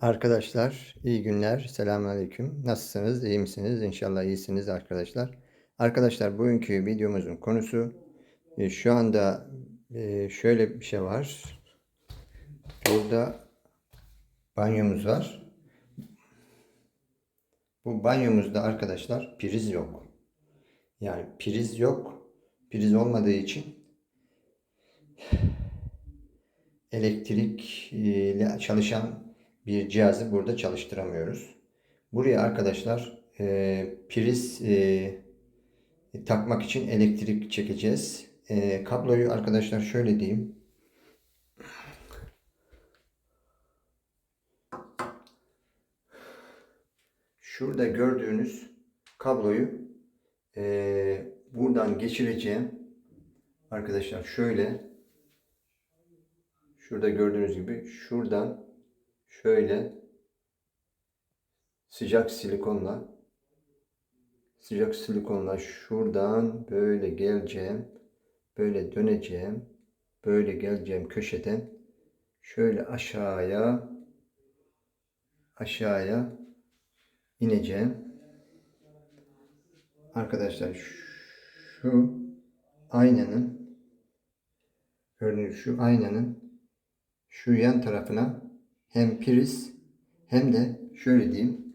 Arkadaşlar iyi günler. Selamünaleyküm. Nasılsınız? İyi misiniz? İnşallah iyisiniz arkadaşlar. Arkadaşlar bugünkü videomuzun konusu e, şu anda e, şöyle bir şey var. Burada banyomuz var. Bu banyomuzda arkadaşlar priz yok. Yani priz yok. Priz olmadığı için elektrikle çalışan bir cihazı burada çalıştıramıyoruz. Buraya arkadaşlar e, priz e, takmak için elektrik çekeceğiz. E, kabloyu arkadaşlar şöyle diyeyim. Şurada gördüğünüz kabloyu e, buradan geçireceğim. Arkadaşlar şöyle şurada gördüğünüz gibi şuradan şöyle sıcak silikonla sıcak silikonla şuradan böyle geleceğim. Böyle döneceğim. Böyle geleceğim köşeden. Şöyle aşağıya aşağıya ineceğim. Arkadaşlar şu aynanın gördüğünüz şu aynanın şu yan tarafına hem priz hem de şöyle diyeyim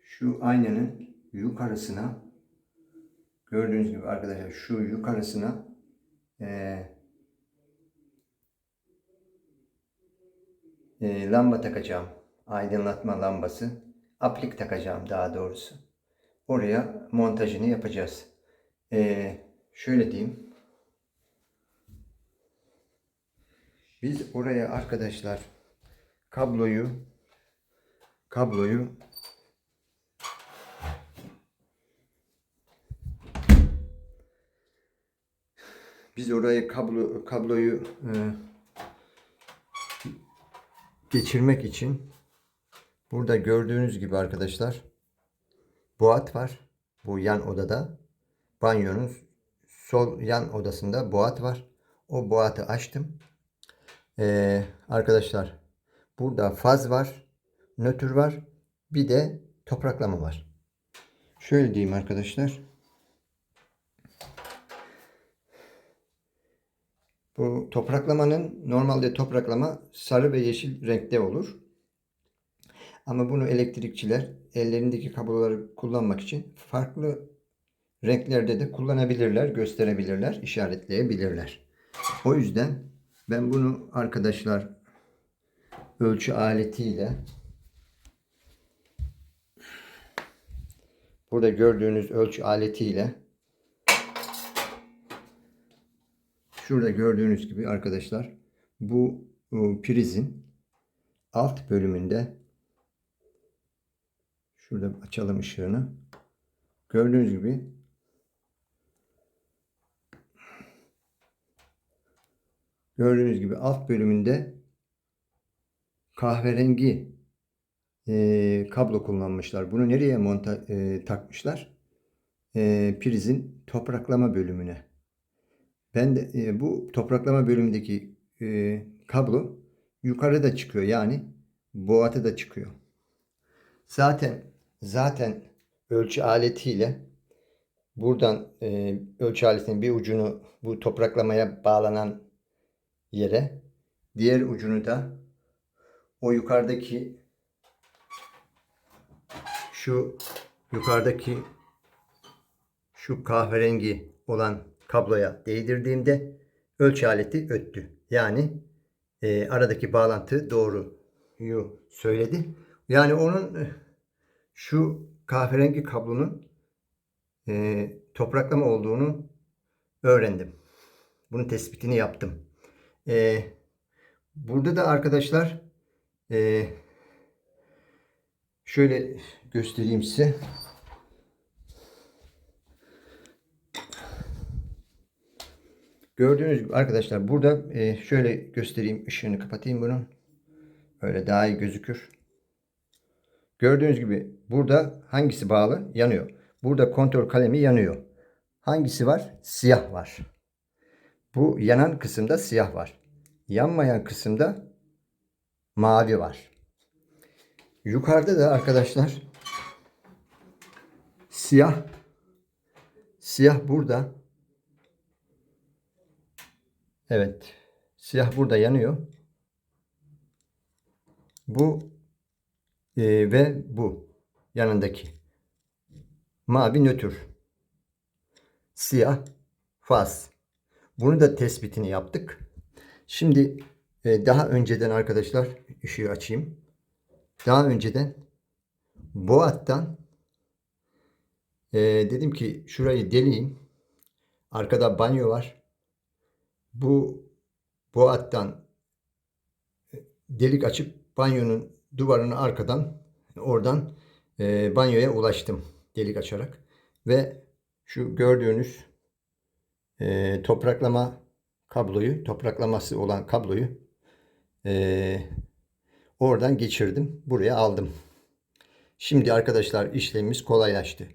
şu aynanın yukarısına gördüğünüz gibi arkadaşlar şu yukarısına eee e, lamba takacağım. Aydınlatma lambası. Aplik takacağım daha doğrusu. Oraya montajını yapacağız. E, şöyle diyeyim. Biz oraya arkadaşlar kabloyu kabloyu biz oraya kablo kabloyu e, geçirmek için burada gördüğünüz gibi arkadaşlar boğat var. Bu yan odada. Banyonun sol yan odasında boğat var. O boğatı açtım. Ee, arkadaşlar burada faz var. Nötr var. Bir de topraklama var. Şöyle diyeyim arkadaşlar. Bu topraklamanın normalde topraklama sarı ve yeşil renkte olur. Ama bunu elektrikçiler ellerindeki kabloları kullanmak için farklı renklerde de kullanabilirler, gösterebilirler, işaretleyebilirler. O yüzden ben bunu arkadaşlar ölçü aletiyle burada gördüğünüz ölçü aletiyle Şurada gördüğünüz gibi arkadaşlar bu e, prizin alt bölümünde şurada açalım ışığını. Gördüğünüz gibi gördüğünüz gibi alt bölümünde kahverengi e, kablo kullanmışlar. Bunu nereye monta e, takmışlar? E, prizin topraklama bölümüne. Ben de e, bu topraklama bölümündeki e, kablo yukarıda çıkıyor. Yani boğata da çıkıyor. Zaten zaten ölçü aletiyle buradan e, ölçü aletinin bir ucunu bu topraklamaya bağlanan yere diğer ucunu da o yukarıdaki şu yukarıdaki şu kahverengi olan kabloya değdirdiğimde ölçü aleti öttü. Yani e, aradaki bağlantı doğruyu söyledi. Yani onun e, şu kahverengi kablonun e, topraklama olduğunu öğrendim. Bunun tespitini yaptım. E, burada da arkadaşlar e, şöyle göstereyim size. Gördüğünüz gibi arkadaşlar burada e, şöyle göstereyim ışığını kapatayım bunun. Öyle daha iyi gözükür. Gördüğünüz gibi burada hangisi bağlı? Yanıyor. Burada kontrol kalemi yanıyor. Hangisi var? Siyah var. Bu yanan kısımda siyah var. Yanmayan kısımda mavi var. Yukarıda da arkadaşlar siyah siyah burada. Evet. Siyah burada yanıyor. Bu e, ve bu yanındaki mavi nötr. Siyah faz. Bunu da tespitini yaptık. Şimdi daha önceden arkadaşlar ışığı açayım. Daha önceden bu hattan e, dedim ki şurayı deleyim. Arkada banyo var. Bu hattan e, delik açıp banyonun duvarını arkadan oradan e, banyoya ulaştım delik açarak ve şu gördüğünüz e, topraklama kabloyu topraklaması olan kabloyu e, oradan geçirdim buraya aldım. Şimdi arkadaşlar işlemimiz kolaylaştı.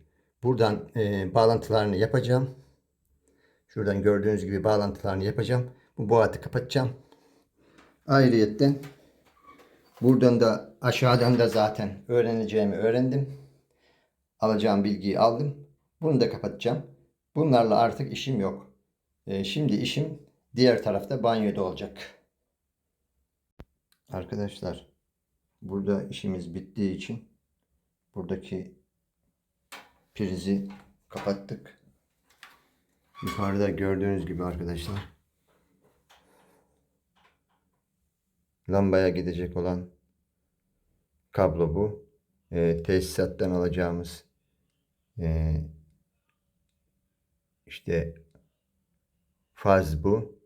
Buradan e, bağlantılarını yapacağım. Şuradan gördüğünüz gibi bağlantılarını yapacağım. Bu boğatı kapatacağım. Ayrıyetten buradan da aşağıdan da zaten öğreneceğimi öğrendim. Alacağım bilgiyi aldım. Bunu da kapatacağım. Bunlarla artık işim yok. Ee, şimdi işim diğer tarafta banyoda olacak. Arkadaşlar burada işimiz bittiği için buradaki prizi kapattık. Yukarıda gördüğünüz gibi arkadaşlar lambaya gidecek olan kablo bu. E, tesisattan alacağımız e, işte faz bu.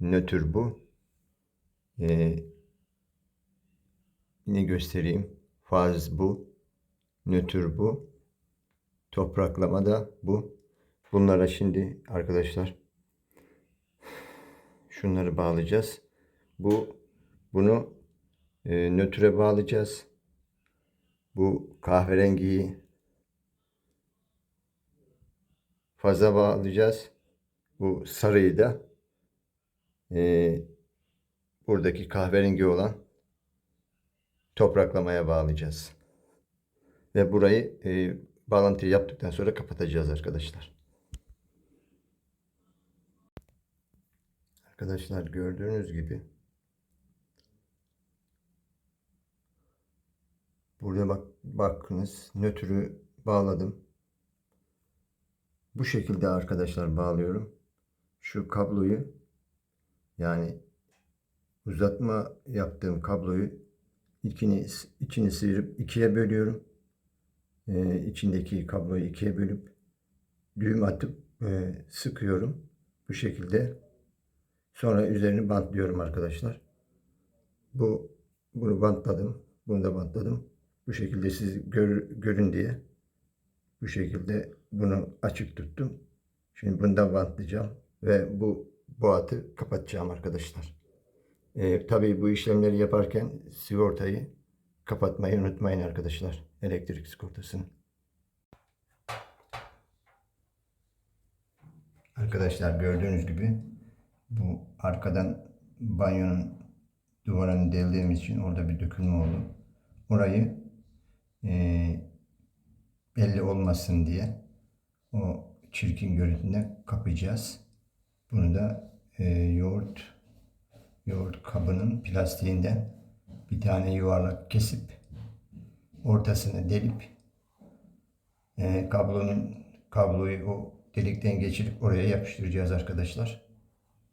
Nötr bu. E, yine göstereyim. Faz bu. Nötr bu. Topraklama da bu. Bunlara şimdi arkadaşlar şunları bağlayacağız. Bu bunu e, nötre bağlayacağız. Bu kahverengiyi faza bağlayacağız. Bu sarıyı da e, buradaki kahverengi olan topraklamaya bağlayacağız. Ve burayı e, bağlantıyı yaptıktan sonra kapatacağız arkadaşlar. Arkadaşlar gördüğünüz gibi Burada bak bakınız nötrü bağladım. Bu şekilde arkadaşlar bağlıyorum. Şu kabloyu yani uzatma yaptığım kabloyu ikini, içini sıyırıp ikiye bölüyorum. Ee, içindeki kabloyu ikiye bölüp düğüm atıp e, sıkıyorum. Bu şekilde sonra üzerini bantlıyorum arkadaşlar. Bu bunu bantladım. Bunu da bantladım. Bu şekilde siz gör, görün diye bu şekilde bunu açık tuttum. Şimdi bundan bantlayacağım ve bu boğatı kapatacağım arkadaşlar. Ee, tabii bu işlemleri yaparken sigortayı kapatmayı unutmayın arkadaşlar. Elektrik sigortasını. Arkadaşlar gördüğünüz gibi bu arkadan banyonun duvarını deldiğimiz için orada bir dökülme oldu. Orayı e, belli olmasın diye o çirkin görüntüden kapayacağız. Bunu da e, yoğurt yoğurt kabının plastiğinden bir tane yuvarlak kesip ortasını delip e, kablonun kabloyu o delikten geçirip oraya yapıştıracağız arkadaşlar.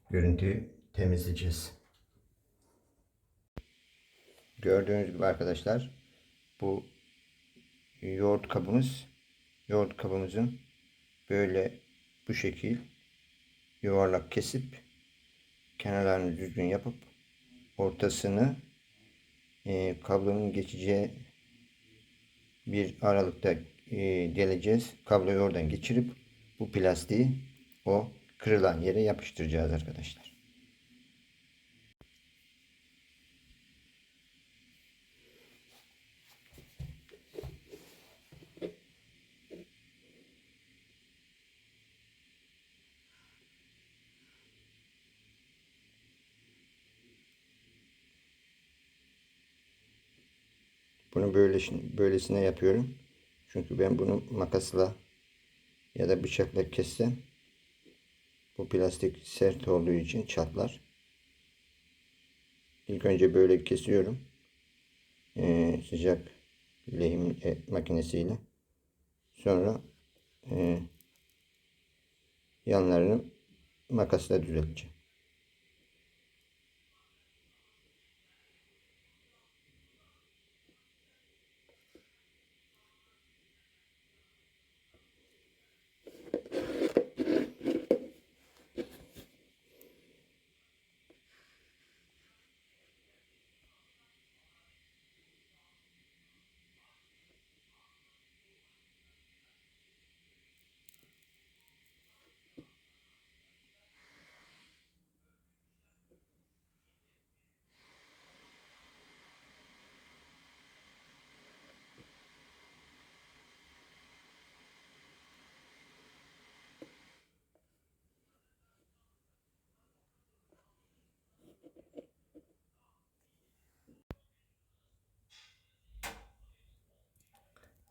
Görüntüyü temizleyeceğiz. Gördüğünüz gibi arkadaşlar bu yoğurt kabımız yoğurt kabımızın böyle bu şekil yuvarlak kesip kenarlarını düzgün yapıp ortasını e, kablonun geçeceği bir aralıkta e, deleceğiz. Kabloyu oradan geçirip bu plastiği o kırılan yere yapıştıracağız arkadaşlar. Bunu böyle böylesine yapıyorum. Çünkü ben bunu makasla ya da bıçakla kessem bu plastik sert olduğu için çatlar. İlk önce böyle kesiyorum. Ee, sıcak lehim e, makinesiyle. Sonra e, yanlarını makasla düzelteceğim.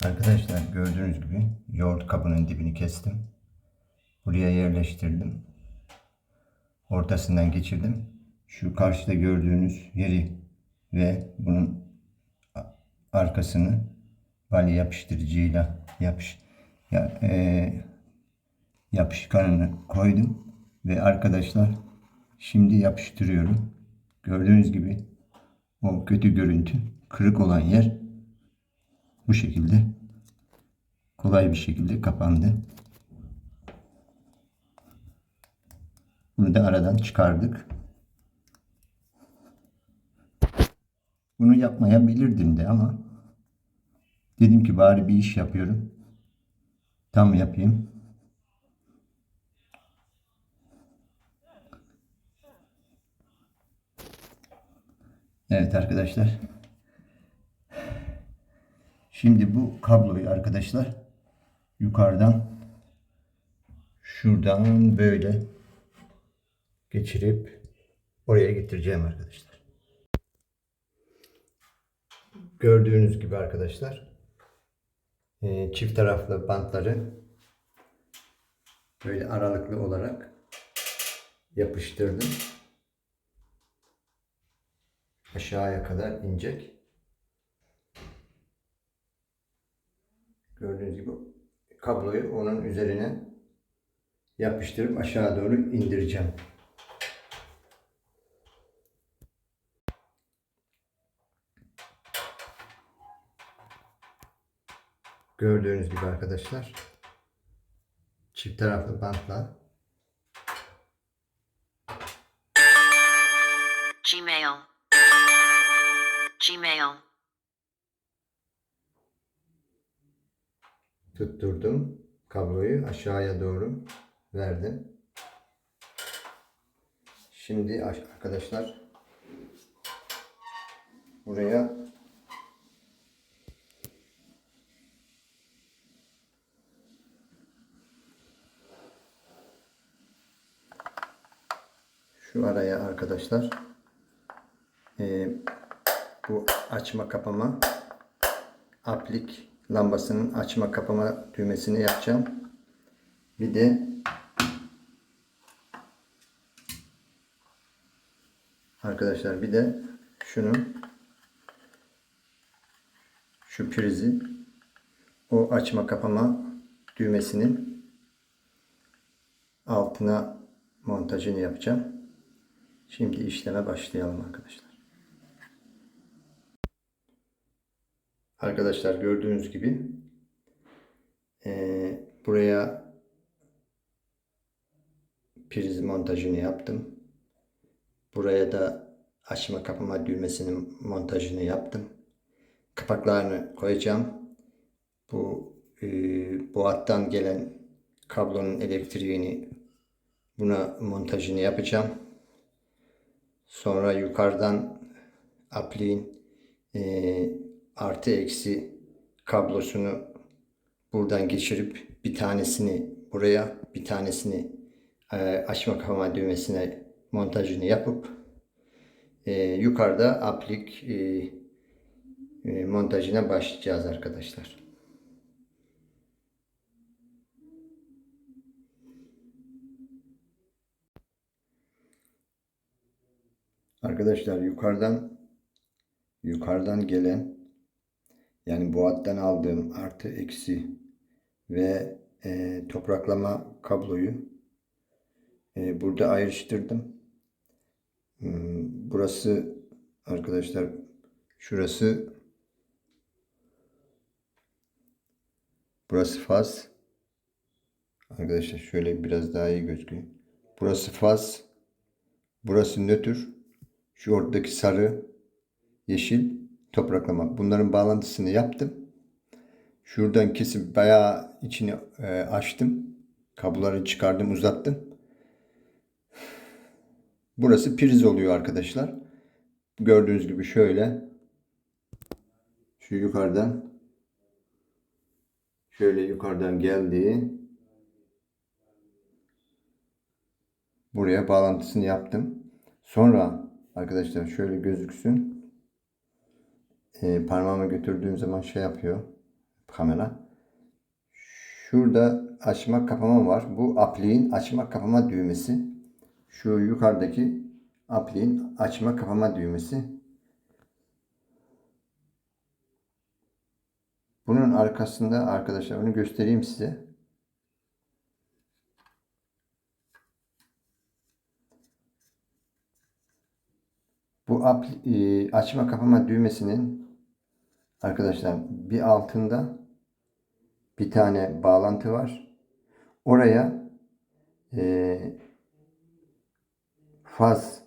Arkadaşlar gördüğünüz gibi yoğurt kabının dibini kestim. Buraya yerleştirdim. Ortasından geçirdim. Şu karşıda gördüğünüz yeri ve bunun arkasını balya yapıştırıcıyla yapış ya, e, yapışkanını koydum ve arkadaşlar şimdi yapıştırıyorum. Gördüğünüz gibi o kötü görüntü kırık olan yer bu şekilde kolay bir şekilde kapandı. Bunu da aradan çıkardık. Bunu yapmayabilirdim de ama dedim ki bari bir iş yapıyorum. Tam yapayım. Evet arkadaşlar. Şimdi bu kabloyu arkadaşlar yukarıdan şuradan böyle geçirip oraya getireceğim arkadaşlar. Gördüğünüz gibi arkadaşlar e, çift taraflı bantları böyle aralıklı olarak yapıştırdım. Aşağıya kadar inecek. Gördüğünüz gibi kabloyu onun üzerine yapıştırıp aşağı doğru indireceğim. Gördüğünüz gibi arkadaşlar çift taraflı bantla tutturdum. Kabloyu aşağıya doğru verdim. Şimdi aş- arkadaşlar buraya şu araya arkadaşlar e, bu açma kapama aplik lambasının açma kapama düğmesini yapacağım. Bir de arkadaşlar bir de şunu şu prizi o açma kapama düğmesinin altına montajını yapacağım. Şimdi işleme başlayalım arkadaşlar. Arkadaşlar gördüğünüz gibi eee, buraya priz montajını yaptım. Buraya da açma kapama düğmesinin montajını yaptım. Kapaklarını koyacağım. Bu eee bu hattan gelen kablonun elektriğini buna montajını yapacağım. Sonra yukarıdan apliğin eee, artı eksi kablosunu buradan geçirip bir tanesini buraya bir tanesini eee, açma kapama düğmesine montajını yapıp eee, yukarıda aplik eee, e, montajına başlayacağız arkadaşlar. Arkadaşlar yukarıdan yukarıdan gelen yani bu hattan aldığım artı eksi ve e, topraklama kabloyu e, burada ayrıştırdım. Hmm, Burası arkadaşlar şurası burası faz. Arkadaşlar şöyle biraz daha iyi gözüküyor. Burası faz. Burası nötr. Şu ortadaki sarı, yeşil topraklama. Bunların bağlantısını yaptım. Şuradan kesip bayağı içini e, açtım. Kabloları çıkardım, uzattım. Burası priz oluyor arkadaşlar. Gördüğünüz gibi şöyle. Şu yukarıdan şöyle yukarıdan geldi. Buraya bağlantısını yaptım. Sonra arkadaşlar şöyle gözüksün. Ee, parmağımı götürdüğüm zaman şey yapıyor kamera. Şurada açma kapama var. Bu apliğin açma kapama düğmesi. Şu yukarıdaki apliğin açma kapama düğmesi. Bunun arkasında arkadaşlar onu göstereyim size. Bu apl- e, açma kapama düğmesinin arkadaşlar bir altında bir tane bağlantı var. Oraya e, faz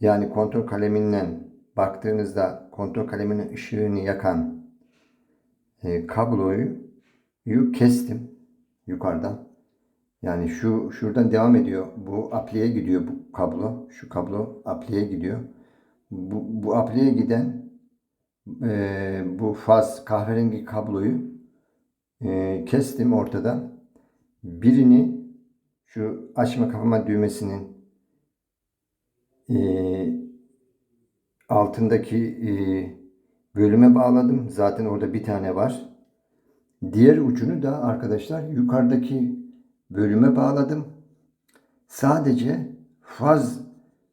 yani kontrol kaleminden baktığınızda kontrol kaleminin ışığını yakan e, kabloyu yu kestim yukarıdan. Yani şu şuradan devam ediyor. Bu apliğe gidiyor bu kablo. Şu kablo apliğe gidiyor. Bu, bu apliğe giden e, bu faz kahverengi kabloyu e, kestim ortadan. Birini şu açma kapama düğmesinin e, altındaki e, bölüme bağladım. Zaten orada bir tane var. Diğer ucunu da arkadaşlar yukarıdaki bölüme bağladım. Sadece faz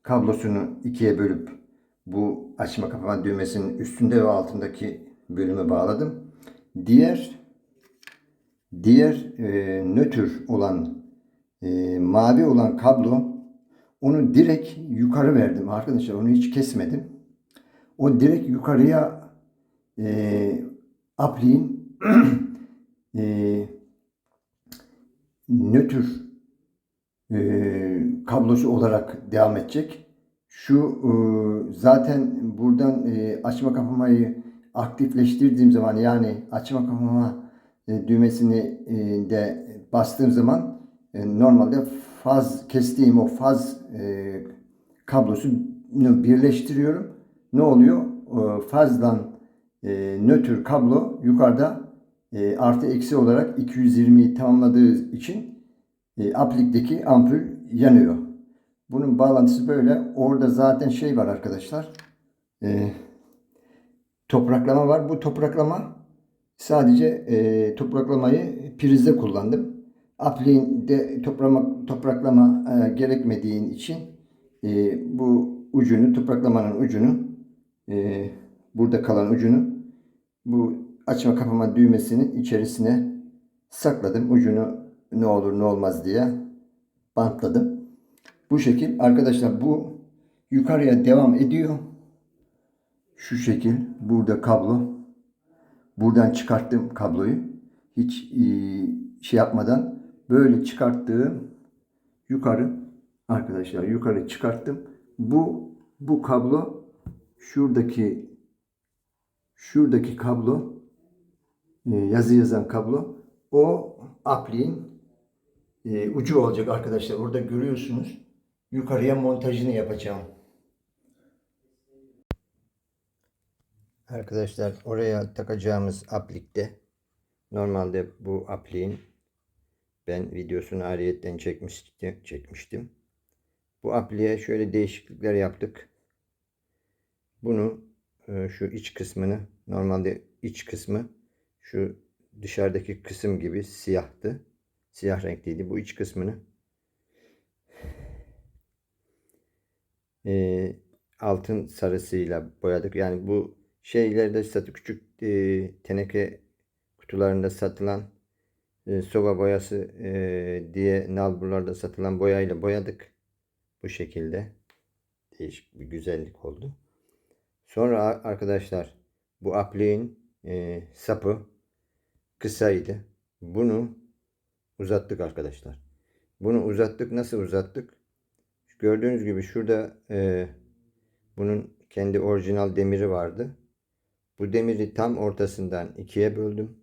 kablosunu ikiye bölüp bu açma kapama düğmesinin üstünde ve altındaki bölüme bağladım. Diğer diğer e, nötr olan e, mavi olan kablo onu direkt yukarı verdim arkadaşlar. Onu hiç kesmedim. O direkt yukarıya e, apliğin e, nötr e, kablosu olarak devam edecek. Şu e, zaten buradan e, açma kapamayı aktifleştirdiğim zaman yani açma kapama e, düğmesini de bastığım zaman normalde faz kestiğim o faz kablosunu birleştiriyorum. Ne oluyor? Fazdan nötr kablo yukarıda artı eksi olarak 220'yi tamamladığı için aplikteki ampul yanıyor. Bunun bağlantısı böyle. Orada zaten şey var arkadaşlar. E, topraklama var. Bu topraklama sadece e, topraklamayı prizde kullandım. Apliğinde toprama, topraklama e, gerekmediğin için e, bu ucunu, topraklamanın ucunu e, burada kalan ucunu bu açma kapama düğmesinin içerisine sakladım. Ucunu ne olur ne olmaz diye bantladım. Bu şekil arkadaşlar bu yukarıya devam ediyor. Şu şekil burada kablo. Buradan çıkarttım kabloyu. Hiç e, şey yapmadan böyle çıkarttığım yukarı arkadaşlar yukarı çıkarttım. Bu bu kablo şuradaki şuradaki kablo e, yazı yazan kablo o apliğin e, ucu olacak arkadaşlar. Orada görüyorsunuz. Yukarıya montajını yapacağım. Arkadaşlar oraya takacağımız aplikte normalde bu apliğin ben videosunu ayrıyetten çekmiştim, çekmiştim. Bu apliğe şöyle değişiklikler yaptık. Bunu e, şu iç kısmını normalde iç kısmı şu dışarıdaki kısım gibi siyahtı. Siyah renkliydi. Bu iç kısmını e, altın sarısıyla boyadık. Yani bu şeylerde satı küçük e, teneke kutularında satılan e, soba boyası e, diye nalburlarda satılan boyayla boyadık. Bu şekilde değişik bir güzellik oldu. Sonra arkadaşlar bu apliğin e, sapı kısaydı. Bunu uzattık arkadaşlar. Bunu uzattık. Nasıl uzattık? Gördüğünüz gibi şurada e, bunun kendi orijinal demiri vardı. Bu demiri tam ortasından ikiye böldüm.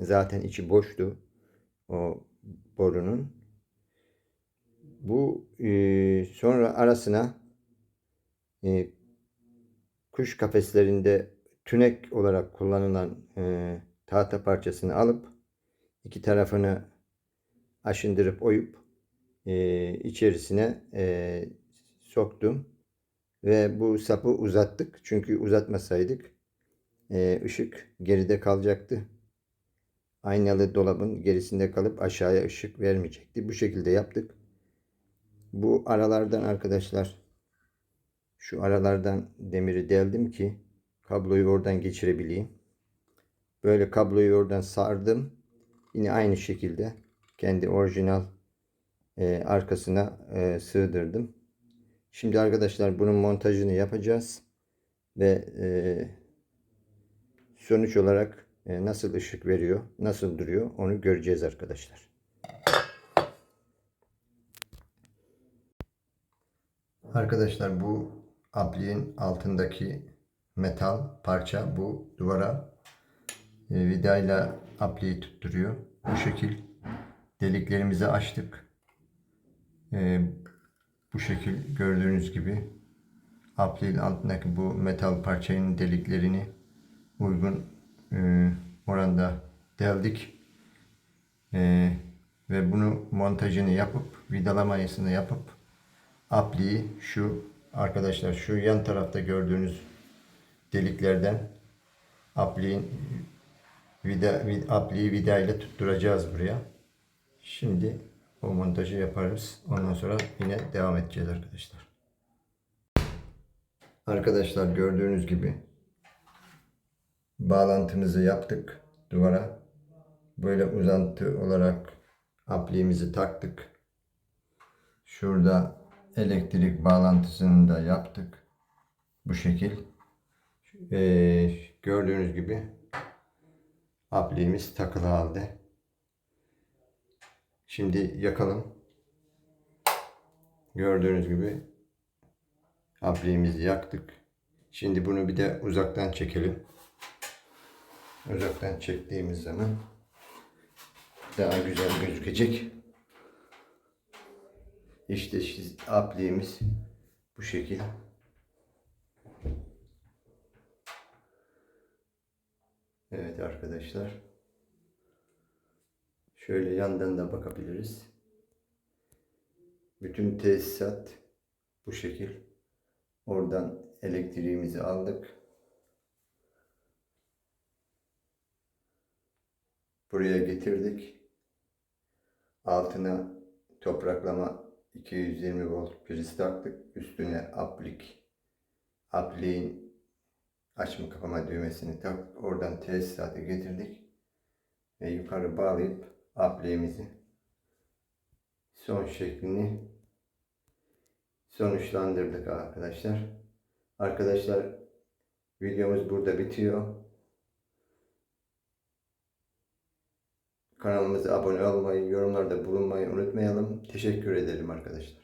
Zaten içi boştu o borunun. Bu e, sonra arasına e, kuş kafeslerinde tünek olarak kullanılan e, tahta parçasını alıp iki tarafını aşındırıp oyup e, içerisine e, soktum ve bu sapı uzattık çünkü uzatmasaydık e, ışık geride kalacaktı. Aynalı dolabın gerisinde kalıp aşağıya ışık vermeyecekti. Bu şekilde yaptık. Bu aralardan arkadaşlar şu aralardan demiri deldim ki kabloyu oradan geçirebileyim. Böyle kabloyu oradan sardım. Yine aynı şekilde kendi orijinal e, arkasına e, sığdırdım. Şimdi arkadaşlar bunun montajını yapacağız ve e, sonuç olarak e, nasıl ışık veriyor, nasıl duruyor onu göreceğiz arkadaşlar. Arkadaşlar bu apliğin altındaki metal parça bu duvara e, vidayla apliği tutturuyor. Bu şekil deliklerimizi açtık. E, bu şekil gördüğünüz gibi apliğin altındaki bu metal parçanın deliklerini uygun e, oranda deldik. E, ve bunu montajını yapıp vidalamayısını yapıp apliği şu arkadaşlar şu yan tarafta gördüğünüz deliklerden apliğin vida, vid, apliği vida ile tutturacağız buraya. Şimdi o montajı yaparız. Ondan sonra yine devam edeceğiz arkadaşlar. Arkadaşlar gördüğünüz gibi bağlantımızı yaptık duvara. Böyle uzantı olarak apliğimizi taktık. Şurada elektrik bağlantısını da yaptık. Bu şekil. Ee, gördüğünüz gibi apliğimiz takılı halde. Şimdi yakalım. Gördüğünüz gibi apliğimizi yaktık. Şimdi bunu bir de uzaktan çekelim. Uzaktan çektiğimiz zaman daha güzel gözükecek. İşte apliğimiz bu şekil. Evet arkadaşlar. Şöyle yandan da bakabiliriz. Bütün tesisat bu şekil. Oradan elektriğimizi aldık. Buraya getirdik. Altına topraklama 220 volt priz taktık. Üstüne aplik apliğin açma kapama düğmesini taktık. Oradan tesisatı getirdik. Ve yukarı bağlayıp apliğimizi son şeklini sonuçlandırdık arkadaşlar. Arkadaşlar videomuz burada bitiyor. Kanalımıza abone olmayı, yorumlarda bulunmayı unutmayalım. Teşekkür ederim arkadaşlar.